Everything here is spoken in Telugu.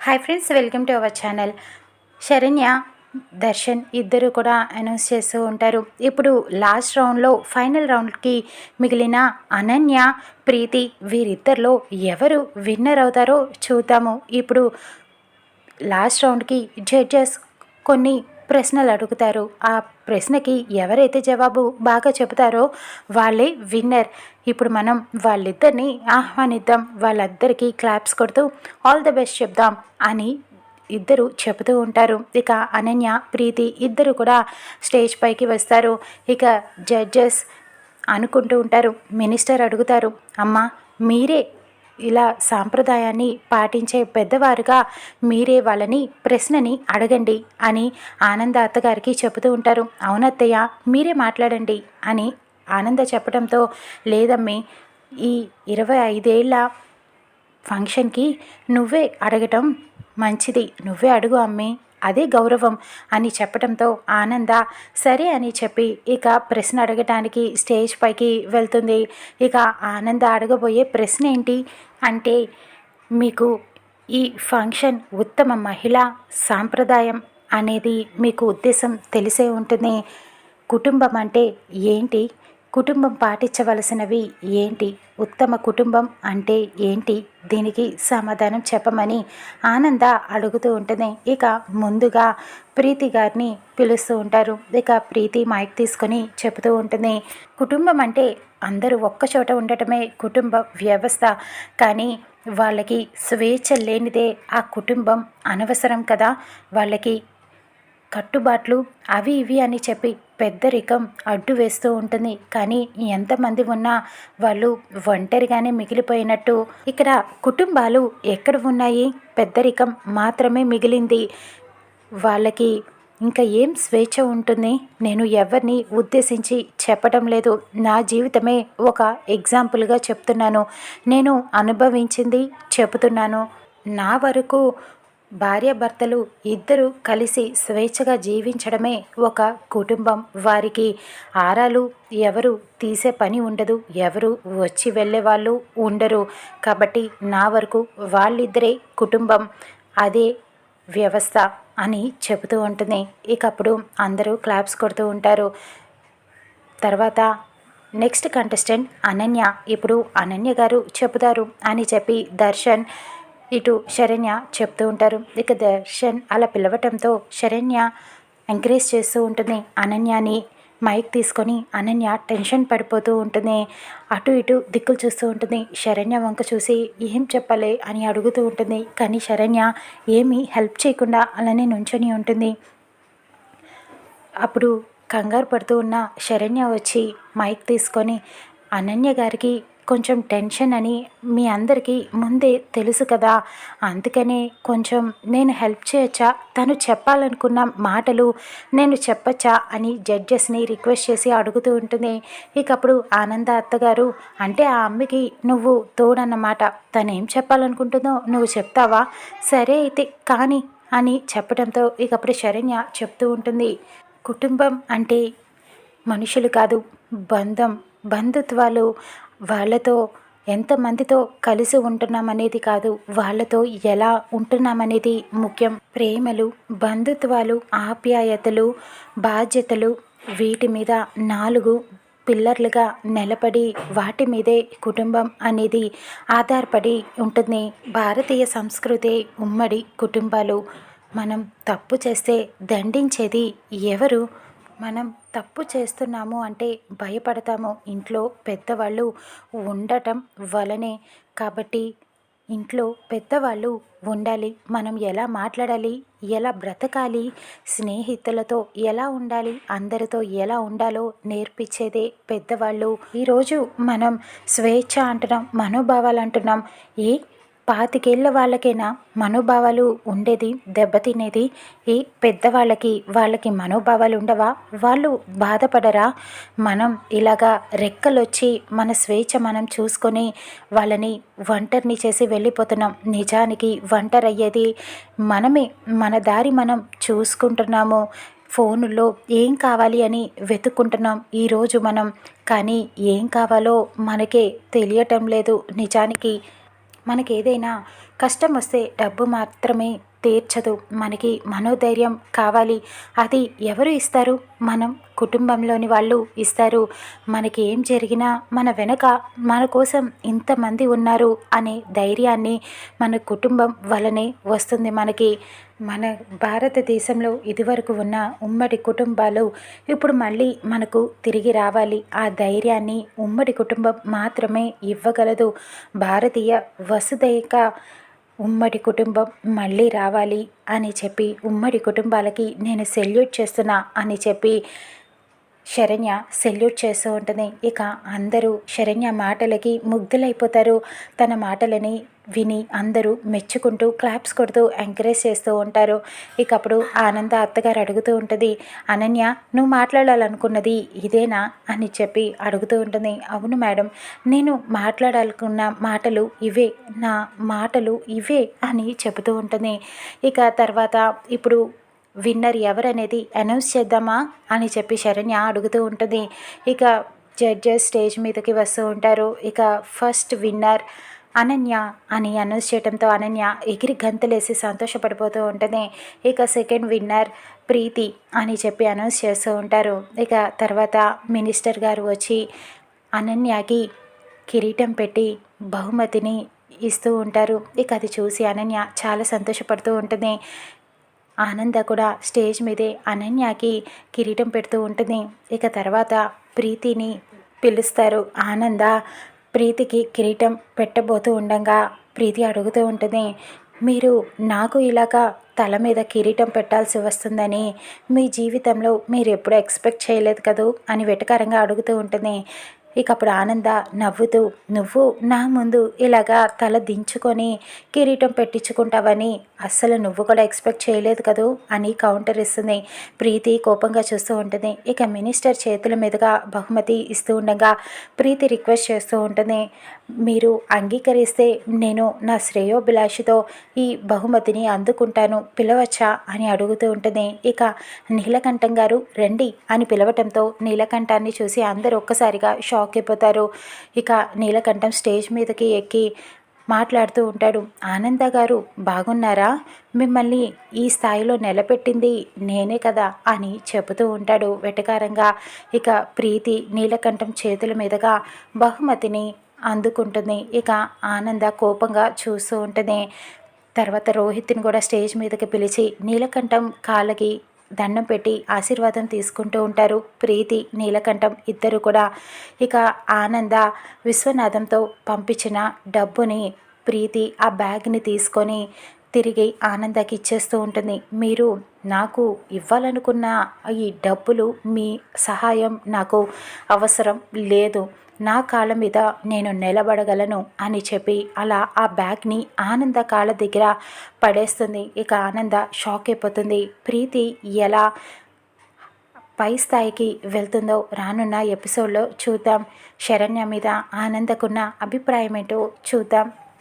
Hi friends welcome to our channel Saranya Darshan ఇద్దరు కూడా అనౌన్స్ చేస్తూ ఉంటారు. ఇప్పుడు లాస్ట్ రౌండ్లో ఫైనల్ రౌండ్కి మిగిలిన అనన్య ప్రీతి వీరిద్దరిలో ఎవరు విన్నర్ అవుతారో చూద్దాము. ఇప్పుడు లాస్ట్ రౌండ్కి జడ్జెస్ కొన్ని ప్రశ్నలు అడుగుతారు. ఆ ప్రశ్నకి ఎవరైతే జవాబు బాగా చెబుతారో వాళ్ళే విన్నర్. ఇప్పుడు మనం వాళ్ళిద్దరిని ఆహ్వానిద్దాం. వాళ్ళిద్దరికీ క్లాప్స్ కొడుతూ ఆల్ ద బెస్ట్ చెప్దాం అని ఇద్దరు చెబుతూ ఉంటారు. ఇక అనన్య ప్రీతి ఇద్దరు కూడా స్టేజ్ పైకి వస్తారు. ఇక జడ్జెస్ అనుకుంటూ ఉంటారు. మినిస్టర్ అడుగుతారు. అమ్మ మీరే ఇలా సాంప్రదాయాన్ని పాటించే పెద్దవారుగా మీరే వాళ్ళని ప్రశ్నని అడగండి అని ఆనంద అత్తగారికి చెబుతూ ఉంటారు. అవునత్తయ్య మీరే మాట్లాడండి అని ఆనంద చెప్పడంతో లేదమ్మి ఈ ఇరవై ఐదేళ్ళ ఫంక్షన్కి నువ్వే అడగటం మంచిది. నువ్వే అడుగు అమ్మి. అదే గౌరవం అని చెప్పడంతో ఆనంద సరే అని చెప్పి ఇక ప్రశ్న అడగటానికి స్టేజ్ పైకి వెళ్తుంది. ఇక ఆనంద అడగబోయే ప్రశ్న ఏంటి అంటే మీకు ఈ ఫంక్షన్ ఉత్తమ మహిళా సాంప్రదాయం అనేది మీకు ఉద్దేశం తెలిసే ఉంటుంది కుటుంబం అంటే ఏంటి? కుటుంబం పాటించవలసినవి ఏంటి? ఉత్తమ కుటుంబం అంటే ఏంటి? దీనికి సమాధానం చెప్పమని ఆనంద అడుగుతూ ఉంటుంది ఇక ముందుగా ప్రీతి గారిని పిలుస్తూ ఉంటారు. ఇక ప్రీతి మైక్ తీసుకొని చెబుతూ ఉంటుంది కుటుంబం అంటే అందరూ ఒక్కచోట ఉండటమే కుటుంబ వ్యవస్థ. కానీ వాళ్ళకి స్వేచ్ఛ లేనిదే ఆ కుటుంబం అనవసరం కదా? వాళ్ళకి కట్టుబాట్లు అవి ఇవి అని చెప్పి పెద్దరికం అడ్డు వేస్తూ ఉంటుంది. కానీ ఎంతమంది ఉన్నా వాళ్ళు ఒంటరిగానే మిగిలిపోయినట్టు. ఇక్కడ కుటుంబాలు ఎక్కడ ఉన్నాయి? పెద్దరికం మాత్రమే మిగిలింది. వాళ్ళకి ఇంకా ఏం స్వేచ్ఛ ఉంటుంది? నేను ఎవరిని ఉద్దేశించి చెప్పడం లేదు. నా జీవితమే ఒక ఎగ్జాంపుల్గా చెప్తున్నాను. నేను అనుభవించింది చెబుతున్నాను. నా వరకు భార్యాభర్తలు ఇద్దరు కలిసి స్వేచ్ఛగా జీవించడమే ఒక కుటుంబం. వారికి ఆరాలు ఎవరు తీసే పని ఉండదు. ఎవరు వచ్చి వెళ్ళే వాళ్ళు ఉండరు. కాబట్టి నా వరకు వాళ్ళిద్దరే కుటుంబం. అదే వ్యవస్థ అని చెబుతూ ఉంటుంది. ఇకప్పుడు అందరూ క్లాప్స్ కొడుతూ ఉంటారు. తర్వాత నెక్స్ట్ కంటెస్టెంట్ అనన్య. ఇప్పుడు అనన్య గారు చెబుతారు అని చెప్పి దర్శన్ ఇటు శరణ్య చెప్తూ ఉంటారు. ఇక దర్శన్ అలా పిలవటంతో శరణ్య ఎంకరేజ్ చేస్తూ ఉంటుంది. అనన్యని మైక్ తీసుకొని అనన్య టెన్షన్ పడిపోతూ ఉంటుంది. అటు ఇటు దిక్కులు చూస్తూ ఉంటుంది. శరణ్య వంక చూసి ఏం చెప్పాలి అని అడుగుతూ ఉంటుంది. కానీ శరణ్య ఏమీ హెల్ప్ చేయకుండా అలానే నుంచొని ఉంటుంది. అప్పుడు కంగారు పడుతూ ఉన్న శరణ్య వచ్చి మైక్ తీసుకొని అనన్య గారికి కొంచెం టెన్షన్ అని మీ అందరికీ ముందే తెలుసు కదా. అందుకనే కొంచెం నేను హెల్ప్ చేయొచ్చా? తను చెప్పాలనుకున్న మాటలు నేను చెప్పచ్చా? అని జడ్జెస్ని రిక్వెస్ట్ చేసి అడుగుతూ ఉంటుంది. ఇక అప్పుడు ఆనంద అత్తగారు అంటే ఆ అమ్మకి నువ్వు తోడన్నమాట. తను ఏం చెప్పాలనుకుంటుందో నువ్వు చెప్తావా? సరే అయితే కానీ అని చెప్పడంతో ఇకప్పుడు శరణ్య చెప్తూ ఉంటుంది. కుటుంబం అంటే మనుషులు కాదు బంధం బంధుత్వాలు వాళ్ళతో ఎంతమందితో కలిసి ఉంటున్నామనేది కాదు వాళ్ళతో ఎలా ఉంటున్నామనేది ముఖ్యం. ప్రేమలు బంధుత్వాలు ఆప్యాయతలు బాధ్యతలు వీటి మీద నాలుగు పిల్లర్లుగా నిలబడి వాటి మీదే కుటుంబం అనేది ఆధారపడి ఉంటుంది. భారతీయ సంస్కృతి ఉమ్మడి కుటుంబాలు. మనం తప్పు చేస్తే దండించేది ఎవరు? మనం తప్పు చేస్తున్నాము అంటే భయపడతాము. ఇంట్లో పెద్దవాళ్ళు ఉండటం వలనే. కాబట్టి ఇంట్లో పెద్దవాళ్ళు ఉండాలి. మనం ఎలా మాట్లాడాలి? ఎలా బ్రతకాలి? స్నేహితులతో ఎలా ఉండాలి? అందరితో ఎలా ఉండాలో నేర్పించేదే పెద్దవాళ్ళు. ఈరోజు మనం స్వేచ్ఛ అంటున్నాం మనోభావాలు అంటున్నాం. ఏ పాతికేళ్ళ వాళ్ళకైనా మనోభావాలు ఉండేది దెబ్బతినేది. ఈ పెద్దవాళ్ళకి వాళ్ళకి మనోభావాలు ఉండవా? వాళ్ళు బాధపడరా? మనం ఇలాగా రెక్కలొచ్చి మన స్వేచ్ఛ మనం చూసుకొని వాళ్ళని ఒంటరిని చేసి వెళ్ళిపోతున్నాం. నిజానికి ఒంటరయ్యేది మనమే. మన దారి మనం చూసుకుంటున్నాము. ఫోనులో ఏం కావాలి అని వెతుక్కుంటున్నాం ఈరోజు మనం. కానీ ఏం కావాలో మనకే తెలియటం లేదు. నిజానికి మనకి ఏదైనా కష్టం వస్తే డబ్బు మాత్రమే తీర్చదు. మనకి మనోధైర్యం కావాలి. అది ఎవరు ఇస్తారు? మనం కుటుంబంలోని వాళ్ళు ఇస్తారు. మనకి ఏం జరిగినా మన వెనక మన కోసం ఇంతమంది ఉన్నారు అనే ధైర్యాన్ని మన కుటుంబం వలనే వస్తుంది మనకి. మన భారతదేశంలో ఇదివరకు ఉన్న ఉమ్మడి కుటుంబాలు ఇప్పుడు మళ్ళీ మనకు తిరిగి రావాలి. ఆ ధైర్యాన్ని ఉమ్మడి కుటుంబం మాత్రమే ఇవ్వగలదు. భారతీయ వసుదైక ఉమ్మడి కుటుంబం మళ్ళీ రావాలి అని చెప్పి ఉమ్మడి కుటుంబాలకి నేను సెల్యూట్ చేస్తున్నా అని చెప్పి శరణ్య సెల్యూట్ చేస్తూ ఉంటుంది. ఇక అందరూ శరణ్య మాటలకి ముగ్ధులైపోతారు. తన మాటలని విని అందరూ మెచ్చుకుంటూ క్లాప్స్ కొడుతూ ఎంకరేజ్ చేస్తూ ఉంటారు. ఇక అప్పుడు ఆనంద అత్తగారు అడుగుతూ ఉంటుంది అనన్య నువ్వు మాట్లాడాలనుకున్నది ఇదేనా? అని చెప్పి అడుగుతూ ఉంటుంది. అవును మేడం నేను మాట్లాడాలనుకున్న మాటలు ఇవే నా మాటలు ఇవే అని చెబుతూ ఉంటుంది. ఇక తర్వాత ఇప్పుడు విన్నర్ ఎవరనేది అనౌన్స్ చేద్దామా అని చెప్పి శరణ్య అడుగుతూ ఉంటుంది. ఇక జడ్జెస్ స్టేజ్ మీదకి వస్తూ ఉంటారు. ఇక ఫస్ట్ విన్నర్ అనన్య అని అనౌన్స్ చేయడంతో అనన్య ఎగిరి గంతులేసి సంతోషపడిపోతూ ఉంటుంది ఇక సెకండ్ విన్నర్ ప్రీతి అని చెప్పి అనౌన్స్ చేస్తూ ఉంటారు. ఇక తర్వాత మినిస్టర్ గారు వచ్చి అనన్యకి కిరీటం పెట్టి బహుమతిని ఇస్తూ ఉంటారు. ఇక అది చూసి అనన్య చాలా సంతోషపడుతూ ఉంటుంది ఆనంద కూడా స్టేజ్ మీదే అనన్యకి కిరీటం పెడుతూ ఉంటుంది ఇక తర్వాత ప్రీతిని పిలుస్తారు. ఆనంద ప్రీతికి కిరీటం పెట్టబోతూ ఉండగా ప్రీతి అడుగుతూ ఉంటుంది. మీరు నాకు ఇలాగా తల మీద కిరీటం పెట్టాల్సి వస్తుందని మీ జీవితంలో మీరు ఎప్పుడు ఎక్స్పెక్ట్ చేయలేదు కదూ? అని వెటకారంగా అడుగుతూ ఉంటుంది. ఇక అప్పుడు ఆనంద నవ్వుతూ నువ్వు నా ముందు ఇలాగా తల దించుకొని కిరీటం పెట్టించుకుంటావని అస్సలు నువ్వు కూడా ఎక్స్పెక్ట్ చేయలేదు కదూ? అని కౌంటర్ ఇస్తుంది. ప్రీతి కోపంగా చూస్తూ ఉంటుంది. ఇక మినిస్టర్ చేతుల మీదుగా బహుమతి ఇస్తూ ఉండగా ప్రీతి రిక్వెస్ట్ చేస్తూ ఉంటుంది. మీరు అంగీకరిస్తే నేను నా శ్రేయోభిలాషితో ఈ బహుమతిని అందుకుంటాను పిలవచ్చా? అని అడుగుతూ ఉంటుంది. ఇక నీలకంఠం గారు రండి అని పిలవటంతో నీలకంఠాన్ని చూసి అందరూ ఒక్కసారిగా షాక్ అయిపోతారు ఇక నీలకంఠం స్టేజ్ మీదకి ఎక్కి మాట్లాడుతూ ఉంటాడు. ఆనంద గారు బాగున్నారా? మిమ్మల్ని ఈ స్థాయిలో నిలబెట్టింది నేనే కదా అని చెబుతూ ఉంటాడు వెటకారంగా. ఇక ప్రీతి నీలకంఠం చేతుల మీదుగా బహుమతిని అందుకుంటుంది. ఇక ఆనంద కోపంగా చూస్తూ ఉంటుంది తర్వాత రోహిత్ని కూడా స్టేజ్ మీదకి పిలిచి నీలకంఠం కాళ్ళకి దండం పెట్టి ఆశీర్వాదం తీసుకుంటూ ఉంటారు. ప్రీతి నీలకంఠం ఇద్దరు కూడా. ఇక ఆనంద విశ్వనాథంతో పంపించిన డబ్బుని ప్రీతి ఆ బ్యాగ్ని తీసుకొని తిరిగి ఆనందకి ఇచ్చేస్తూ ఉంటుంది. మీరు నాకు ఇవ్వాలనుకున్న ఈ డబ్బులు మీ సహాయం నాకు అవసరం లేదు. నా కాళ్ళ మీద నేను నిలబడగలను అని చెప్పి అలా ఆ బ్యాగ్ని ఆనంద కాళ్ళ దగ్గర పడేస్తుంది. ఇక ఆనంద షాక్ అయిపోతుంది. ప్రీతి ఎలా పై స్థాయికి వెళ్తుందో రానున్న ఎపిసోడ్లో చూద్దాం. శరణ్య మీద ఆనందకున్న అభిప్రాయం ఏంటో చూద్దాం.